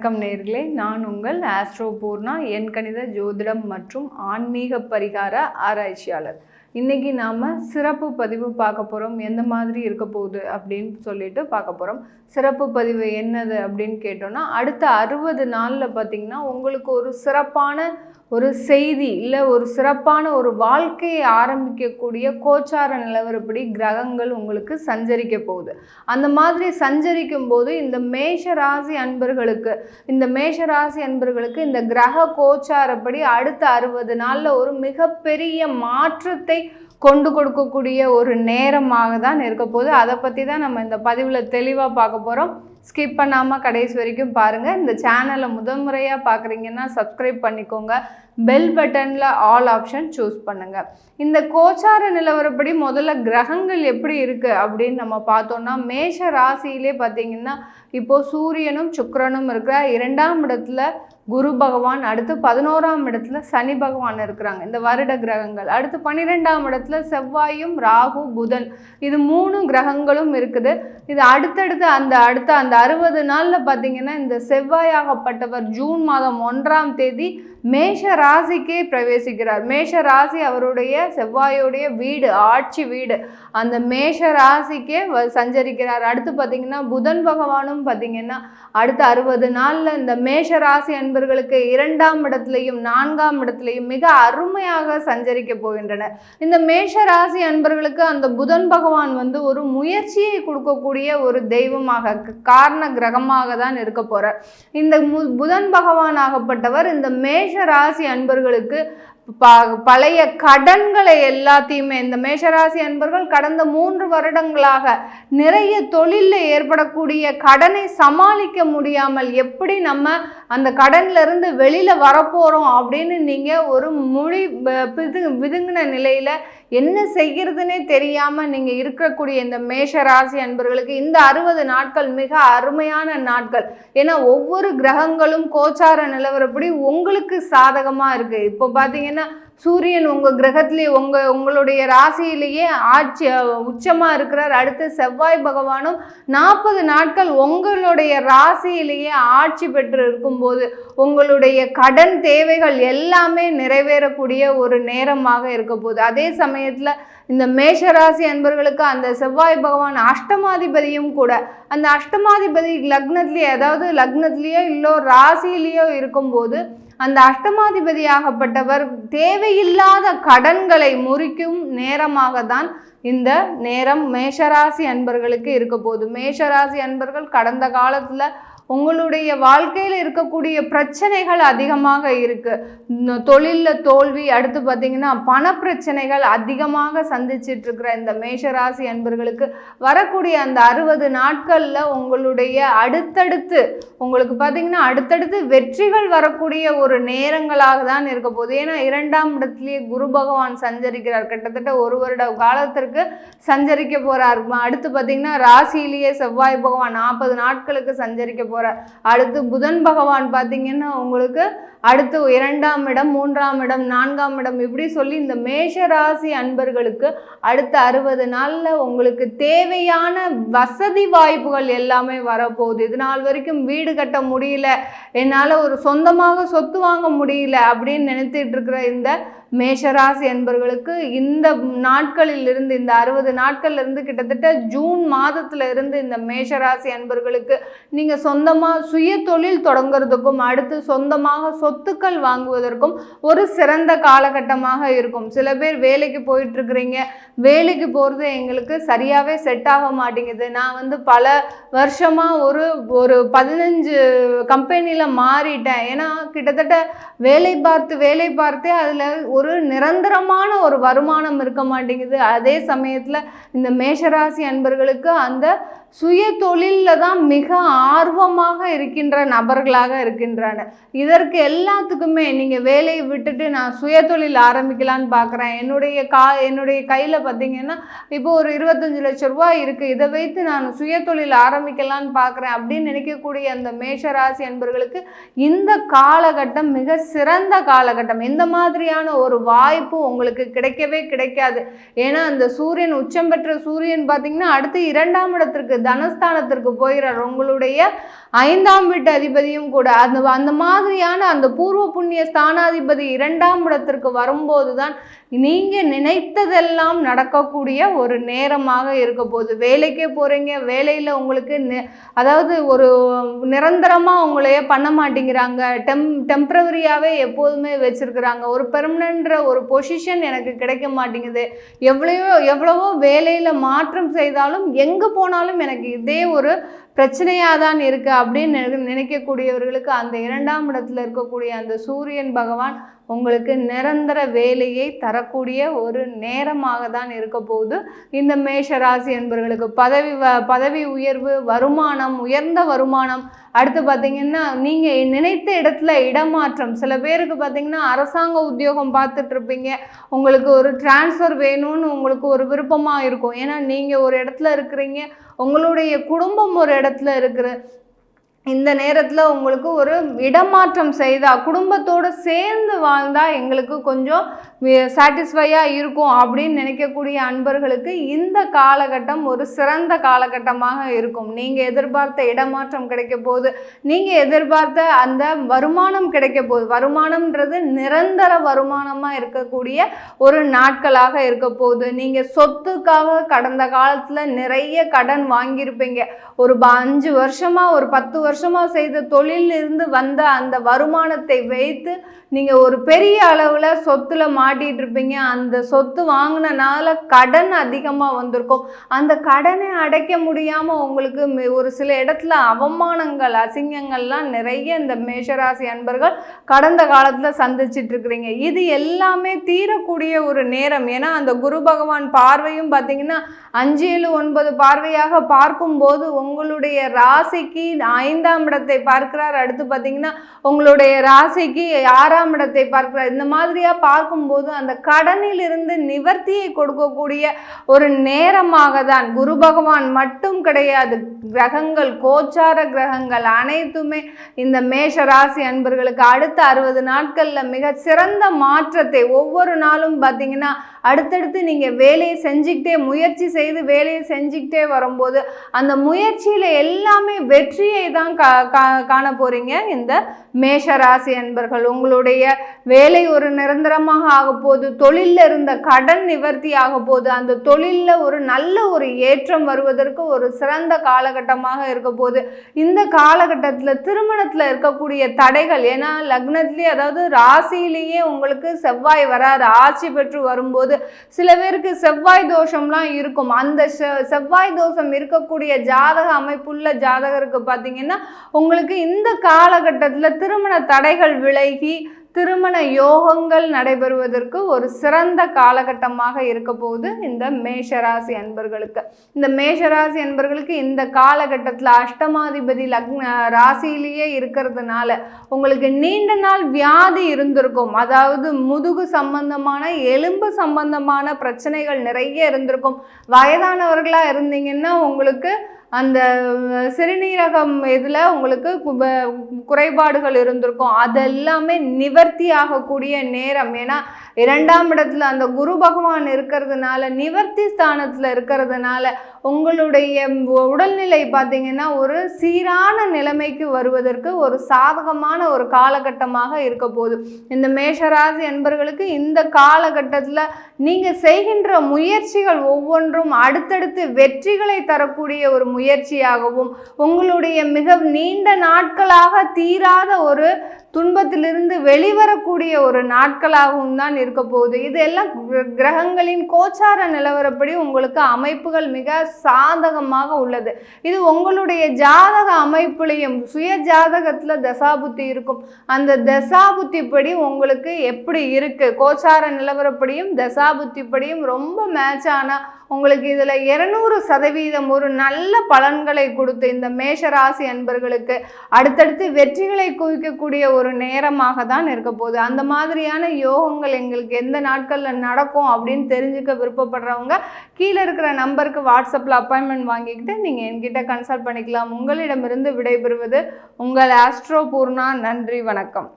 வணக்கம் நேர்களே. நான் உங்கள் ஆஸ்ட்ரோ பூர்ணா என் கணித ஜோதிடம் மற்றும் ஆன்மீக பரிகார ஆராய்ச்சியாளர். இன்றைக்கி நாம் சிறப்பு பதிவு பார்க்க போகிறோம் எந்த மாதிரி இருக்க போகுது அப்படின்னு சொல்லிட்டு பார்க்க போகிறோம் சிறப்பு பதிவு என்னது அப்படின்னு கேட்டோம்னா அடுத்த அறுபது நாளில் பார்த்தீங்கன்னா உங்களுக்கு ஒரு சிறப்பான ஒரு செய்தி இல்லை ஒரு சிறப்பான ஒரு வாழ்க்கையை ஆரம்பிக்கக்கூடிய கோச்சார நிலவரப்படி கிரகங்கள் உங்களுக்கு சஞ்சரிக்க போகுது. அந்த மாதிரி சஞ்சரிக்கும் போது இந்த மேஷ ராசி அன்பர்களுக்கு இந்த மேஷ ராசி அன்பர்களுக்கு இந்த கிரக கோச்சாரப்படி அடுத்த அறுபது நாளில் ஒரு மிகப்பெரிய மாற்றத்தை கொண்டு கொடுக்கக்கூடிய ஒரு நேரமாக தான் இருக்க போகுது. அதை பற்றி தான் நம்ம இந்த பதிவில் தெளிவாக பார்க்க போகிறோம் ஸ்கிப் பண்ணாமல் கடைசி வரைக்கும் பாருங்கள் இந்த சேனலை முதன்முறையாக பார்க்குறீங்கன்னா சப்ஸ்கிரைப் பண்ணிக்கோங்க. பெல் பட்டனில் ஆல் ஆப்ஷன் சூஸ் பண்ணுங்கள் இந்த கோச்சார நிலவரப்படி முதல்ல கிரகங்கள் எப்படி இருக்குது அப்படின்னு நம்ம பார்த்தோம்னா மேஷ ராசியிலே பார்த்தீங்கன்னா இப்போது சூரியனும் சுக்கரனும் இருக்கிற இரண்டாம் இடத்துல குரு பகவான் அடுத்து பதினோராம் இடத்துல சனி பகவான் இருக்கிறாங்க. இந்த வருட கிரகங்கள். அடுத்து பன்னிரெண்டாம் இடத்துல செவ்வாயும் ராகு புதன். இது மூணு கிரகங்களும் இருக்குது. இது அடுத்தடுத்து அந்த அடுத்த அந்த அறுபது நாளில் பார்த்தீங்கன்னா இந்த செவ்வாயாகப்பட்டவர் ஜூன் மாதம் ஒன்றாம் தேதி மேஷ ராசிக்கே பிரவேசிக்கிறார். மேஷ ராசி அவருடைய செவ்வாயுடைய வீடு ஆட்சி வீடு. அந்த மேஷ ராசிக்கே வ- சஞ்சரிக்கிறார். அடுத்து பார்த்தீங்கன்னா புதன் பகவானும் பார்த்தீங்கன்னா அடுத்த அறுபது நாளில் இந்த மேஷ ராசி அன்பர்களுக்கு இரண்டாம் இடத்துலையும் நான்காம் இடத்துலையும் மிக அருமையாக சஞ்சரிக்க போகின்றனர். இந்த மேஷ ராசி அன்பர்களுக்கு அந்த புதன் பகவான் வந்து ஒரு முயற்சியை கொடுக்கக்கூடிய ஒரு தெய்வமாக காரண கிரகமாக தான் இருக்க போறார். இந்த மு புதன் பகவான் ஆகப்பட்டவர் இந்த மேஷ ராசி அன்பர்களுக்கு ப- பழைய கடன்களை எல்லாத்தையுமே இந்த மேஷராசி அன்பர்கள் கடந்த மூன்று வருடங்களாக நிறைய தொழிலில் ஏற்படக்கூடிய கடனை சமாளிக்க முடியாமல் எப்படி நம்ம அந்த கடன்லேருந்து வெளியில் வரப்போகிறோம் அப்படின்னு நீங்கள் ஒரு மொழி பிது விதுங்கின நிலையில் என்ன செய்கிறதுனே தெரியாமல் நீங்கள் இருக்கக்கூடிய இந்த மேஷ ராசி அன்பர்களுக்கு இந்த அறுபது நாட்கள் மிக அருமையான நாட்கள். ஏன்னா ஒவ்வொரு கிரகங்களும் கோச்சார நிலவரப்படி உங்களுக்கு சாதகமாக இருக்குது இப்போ ஏன்னா சூரியன் உங்கள் கிரகத்திலேயே உங்கள் உங்களுடைய ராசியிலேயே ஆட்சி உச்சமாக இருக்கிறார். அடுத்து செவ்வாய் பகவானும் நாற்பது நாட்கள் உங்களுடைய ராசியிலேயே ஆட்சி பெற்று இருக்கும்போது உங்களுடைய கடன் தேவைகள் எல்லாமே நிறைவேறக்கூடிய ஒரு நேரமாக இருக்க போகுது. அதே சமயத்தில் இந்த மேஷராசி அன்பர்களுக்கு அந்த செவ்வாய் பகவான் அஷ்டமாதிபதியும் கூட அந்த அஷ்டமாதிபதி லக்னத்திலேயே அதாவது லக்னத்திலேயோ இல்லோ ராசியிலேயோ இருக்கும்போது அந்த அஷ்டமாதிபதியாகப்பட்டவர் தேவையில்லாத கடன்களை முறிக்கும் நேரமாக தான் இந்த நேரம் மேஷராசி அன்பர்களுக்கு இருக்க போகுது. மேஷராசி அன்பர்கள் கடந்த காலத்தில் உங்களுடைய வாழ்க்கையில் இருக்கக்கூடிய பிரச்சனைகள் அதிகமாக இருக்குது தொழிலில் தோல்வி அடுத்து பார்த்தீங்கன்னா பண பிரச்சனைகள் அதிகமாக சந்திச்சிட்டு இருக்கிற இந்த மேஷராசி அன்பர்களுக்கு வரக்கூடிய அந்த அறுபது நாட்களில் உங்களுடைய அடுத்தடுத்து உங்களுக்கு பார்த்தீங்கன்னா அடுத்தடுத்து வெற்றிகள் வரக்கூடிய ஒரு நேரங்களாக தான் இருக்க போகுது. ஏன்னா இரண்டாம் இடத்துலேயே குரு பகவான் சஞ்சரிக்கிறார். கிட்டத்தட்ட ஒரு வருட காலத்திற்கு சஞ்சரிக்க போகிறார் அடுத்து பார்த்தீங்கன்னா ராசியிலேயே செவ்வாய் பகவான் நாற்பது நாட்களுக்கு சஞ்சரிக்க போறார் அடுத்து புதன் பகவான் பார்த்தீங்கன்னா உங்களுக்கு அடுத்து இரண்டாம் இடம் மூன்றாம் இடம் நான்காம் இடம் இப்படி சொல்லி இந்த மேஷராசி அன்பர்களுக்கு அடுத்த அறுபது நாளில் உங்களுக்கு தேவையான வசதி வாய்ப்புகள் எல்லாமே வரப்போகுது. இது நாள் வரைக்கும் வீடு கட்ட முடியல என்னால் ஒரு சொந்தமாக சொத்து வாங்க முடியல அப்படின்னு நினைத்துட்டு இருக்கிற இந்த மேஷராசி என்பர்களுக்கு இந்த நாட்களில் இருந்து இந்த அறுபது நாட்கள்ல இருந்து கிட்டத்தட்ட ஜூன் மாதத்துல இருந்து இந்த மேஷராசி அன்பர்களுக்கு நீங்க சொந்தமா சுய தொழில் தொடங்குறதுக்கும் அடுத்து சொந்தமாக சொத்துக்கள் வாங்குவதற்கும் ஒரு சிறந்த காலகட்டமாக இருக்கும். சில பேர் வேலைக்கு போயிட்டு இருக்கிறீங்க வேலைக்கு போகிறது எங்களுக்கு சரியாகவே செட் ஆக மாட்டேங்குது. நான் வந்து பல வருஷமாக ஒரு ஒரு பதினஞ்சு கம்பெனியில் மாறிட்டேன். ஏன்னா கிட்டத்தட்ட வேலை பார்த்து வேலை பார்த்தே அதில் ஒரு நிரந்தரமான ஒரு வருமானம் இருக்க மாட்டேங்குது. அதே சமயத்தில் இந்த மேஷராசி அன்பர்களுக்கு அந்த சுய தொழிலில் தான் மிக ஆர்வமாக இருக்கின்ற நபர்களாக இருக்கின்றன. இதற்கு எல்லாத்துக்குமே நீங்கள் வேலையை விட்டுட்டு நான் சுய தொழில் ஆரம்பிக்கலான்னு பார்க்குறேன் என்னுடைய கா என்னுடைய கையில் பார்த்தீங்கன்னா இப்போ ஒரு இருபத்தஞ்சு லட்ச ரூபாய் இருக்குது இதை வைத்து நான் சுய தொழில் ஆரம்பிக்கலான்னு பார்க்குறேன் அப்படின்னு நினைக்கக்கூடிய அந்த மேஷராசி என்பவர்களுக்கு இந்த காலகட்டம் மிக சிறந்த காலகட்டம். இந்த மாதிரியான ஒரு ஒரு வாய்ப்பு உங்களுக்கு கிடைக்கவே கிடைக்காது. ஏன்னா அந்த சூரியன் உச்சம் பெற்ற சூரியன் பார்த்தீங்கன்னா அடுத்து இரண்டாம் இடத்திற்கு தனஸ்தானத்திற்கு போகிறார். உங்களுடைய ஐந்தாம் வீட்டு அதிபதியும் கூட அந்த அந்த மாதிரியான அந்த பூர்வ புண்ணிய ஸ்தானாதிபதி இரண்டாம் இடத்திற்கு வரும்போது தான் நீங்கள் நினைத்ததெல்லாம் நடக்கக்கூடிய ஒரு நேரமாக இருக்க போகுது. வேலைக்கே போகிறீங்க வேலையில் உங்களுக்கு அதாவது ஒரு நிரந்தரமாக உங்களையே பண்ண மாட்டேங்கிறாங்க. டெம் டெம்ப்ரவரியாகவே எப்போதுமே வச்சுருக்குறாங்க. ஒரு பெர்மனன்ற ஒரு பொசிஷன் எனக்கு கிடைக்க மாட்டேங்குது. எவ்வளோ எவ்வளவோ வேலையில் மாற்றம் செய்தாலும் எங்கே போனாலும் எனக்கு இதே ஒரு பிரச்சனையாக தான் இருக்குது அப்படின்னு நினைக்கக்கூடியவர்களுக்கு அந்த இரண்டாம் இடத்துல இருக்கக்கூடிய அந்த சூரியன் பகவான் உங்களுக்கு நிரந்தர வேலையை தரக்கூடிய ஒரு நேரமாக தான் இருக்க போகுது. இந்த மேஷ ராசி என்பவர்களுக்கு பதவி வ பதவி உயர்வு வருமானம் உயர்ந்த வருமானம் அடுத்து பார்த்தீங்கன்னா நீங்கள் நினைத்த இடத்துல இடமாற்றம். சில பேருக்கு பார்த்தீங்கன்னா அரசாங்க உத்தியோகம் பார்த்துட்ருப்பீங்க உங்களுக்கு ஒரு டிரான்ஸ்ஃபர் வேணும்னு உங்களுக்கு ஒரு விருப்பமாக இருக்கும். ஏன்னா நீங்கள் ஒரு இடத்துல இருக்கிறீங்க. உங்களுடைய குடும்பம் ஒரு இடத்துல இருக்கிற இந்த நேரத்தில் உங்களுக்கு ஒரு இடமாற்றம் செய்தால் குடும்பத்தோடு சேர்ந்து வாழ்ந்தால் எங்களுக்கு கொஞ்சம் சாட்டிஸ்ஃபையாக இருக்கும் அப்படின்னு நினைக்கக்கூடிய அன்பர்களுக்கு இந்த காலகட்டம் ஒரு சிறந்த காலகட்டமாக இருக்கும். நீங்கள் எதிர்பார்த்த இடமாற்றம் கிடைக்க போகுது நீங்கள் எதிர்பார்த்த அந்த வருமானம் கிடைக்க போகுது வருமானம்ன்றது நிரந்தர வருமானமாக இருக்கக்கூடிய ஒரு நாட்களாக இருக்க போகுது. நீங்கள் சொத்துக்காக கடந்த காலத்தில் நிறைய கடன் வாங்கியிருப்பீங்க. ஒரு அஞ்சு வருஷமாக ஒரு பத்து வருஷம் வருஷமாக செய்த தொழிலிருந்து வந்த அந்த வருமானத்தை வைத்து நீங்கள் ஒரு பெரிய அளவில் சொத்தில் மாட்டிகிட்டு இருப்பீங்க. அந்த சொத்து வாங்கினனால கடன் அதிகமாக வந்திருக்கும். அந்த கடனை அடைக்க முடியாமல் உங்களுக்கு ஒரு சில இடத்துல அவமானங்கள் அசிங்கங்கள்லாம் நிறைய இந்த மேஷராசி அன்பர்கள் கடந்த காலத்தில் சந்திச்சிட்டு இருக்கிறீங்க. இது எல்லாமே தீரக்கூடிய ஒரு நேரம். ஏன்னா அந்த குரு பகவான் பார்வையும் பார்த்தீங்கன்னா அஞ்சு ஏழு ஒன்பது பார்வையாக பார்க்கும்போது உங்களுடைய ராசிக்கு ஐந்து ஐந்தாம் இடத்தை பார்க்கிறார். அடுத்து பார்த்தீங்கன்னா உங்களுடைய ராசிக்கு ஆறாம் இடத்தை பார்க்கிறார். இந்த மாதிரியாக பார்க்கும்போது அந்த கடனில் இருந்து நிவர்த்தியை கொடுக்கக்கூடிய ஒரு நேரமாக தான் குரு பகவான் மட்டும் கிடையாது. கிரகங்கள் கோச்சார கிரகங்கள் அனைத்துமே இந்த மேஷ ராசி அன்பர்களுக்கு அடுத்த அறுபது நாட்களில் மிக சிறந்த மாற்றத்தை ஒவ்வொரு நாளும் பார்த்தீங்கன்னா அடுத்தடுத்து நீங்கள் வேலையை செஞ்சுக்கிட்டே முயற்சி செய்து வேலையை செஞ்சுக்கிட்டே வரும்போது அந்த முயற்சியில் எல்லாமே வெற்றியை தான் கா காண போகிறீங்க இந்த மேஷ ராசி அன்பர்கள் உங்களுடைய வேலை ஒரு நிரந்தரமாக ஆக போகுது தொழிலில் இருந்த கடன் நிவர்த்தி ஆக போகுது அந்த தொழிலில் ஒரு நல்ல ஒரு ஏற்றம் வருவதற்கு ஒரு சிறந்த காலகட்டமாக இருக்க போகுது இந்த காலகட்டத்தில் திருமணத்தில் இருக்கக்கூடிய தடைகள் ஏன்னா லக்னத்திலேயே அதாவது ராசியிலேயே உங்களுக்கு செவ்வாய் வராது ஆட்சி பெற்று வரும்போது சில பேருக்கு செவ்வாய் தோஷம்லாம் இருக்கும். அந்த செவ்வாய் தோஷம் இருக்கக்கூடிய ஜாதக அமைப்புள்ள ஜாதகருக்கு பார்த்தீங்கன்னா உங்களுக்கு இந்த காலகட்டத்தில் திருமண தடைகள் விலகி திருமண யோகங்கள் நடைபெறுவதற்கு ஒரு சிறந்த காலகட்டமாக இருக்க போகுது இந்த மேஷராசி அன்பர்களுக்கு. இந்த மேஷராசி அன்பர்களுக்கு இந்த காலகட்டத்தில் அஷ்டமாதிபதி லக்ன ராசியிலேயே இருக்கிறதுனால உங்களுக்கு நீண்ட நாள் வியாதி இருந்திருக்கும். அதாவது முதுகு சம்பந்தமான எலும்பு சம்பந்தமான பிரச்சனைகள் நிறைய இருந்திருக்கும். வயதானவர்களாக இருந்தீங்கன்னா உங்களுக்கு அந்த சிறுநீரகம் இதில் உங்களுக்கு குறைபாடுகள் இருந்திருக்கும். அதெல்லாமே நிவர்த்தி ஆகக்கூடிய நேரம். ஏன்னா இரண்டாம் இடத்துல அந்த குரு பகவான் இருக்கிறதுனால நிவர்த்தி ஸ்தானத்தில் இருக்கிறதுனால உங்களுடைய உடல்நிலை பார்த்தீங்கன்னா ஒரு சீரான நிலைமைக்கு வருவதற்கு ஒரு சாதகமான ஒரு காலகட்டமாக இருக்க போகுது. இந்த மேஷராசி என்பர்களுக்கு இந்த காலகட்டத்தில் நீங்கள் செய்கின்ற முயற்சிகள் ஒவ்வொன்றும் அடுத்தடுத்து வெற்றிகளை தரக்கூடிய ஒரு முயற்சியாகவும் உங்களுடைய மிக நீண்ட நாட்களாக தீராத ஒரு துன்பத்திலிருந்து வெளிவரக்கூடிய ஒரு நாட்களாகவும் தான் இருக்க போகுது. இது எல்லாம் கிரகங்களின் கோச்சார நிலவரப்படி உங்களுக்கு அமைப்புகள் மிக சாதகமாக உள்ளது. இது உங்களுடைய ஜாதக அமைப்புலையும் சுய ஜாதகத்தில் தசாபுத்தி இருக்கும். அந்த தசாபுத்திப்படி உங்களுக்கு எப்படி இருக்குது கோச்சார நிலவரப்படியும் தசாபுத்திப்படியும் ரொம்ப மேட்ச் ஆனால் உங்களுக்கு இதில் இருநூறு சதவீதம் ஒரு நல்ல பலன்களை கொடுத்து இந்த மேஷராசி அன்பர்களுக்கு அடுத்தடுத்து வெற்றிகளை குவிக்கக்கூடிய ஒரு நேரமாக தான் இருக்க போகுது. அந்த மாதிரியான யோகங்கள் எங்களுக்கு எந்த நாட்களில் நடக்கும் அப்படின்னு தெரிஞ்சுக்க விருப்பப்படுறவங்க கீழே இருக்கிற நம்பருக்கு வாட்ஸ்அப்பில் அப்பாயின்மெண்ட் வாங்கிக்கிட்டு நீங்கள் என்கிட்ட கன்சல்ட் பண்ணிக்கலாம். உங்களிடமிருந்து விடைபெறுவது உங்கள் ஆஸ்ட்ரோ பூர்ணா. நன்றி வணக்கம்.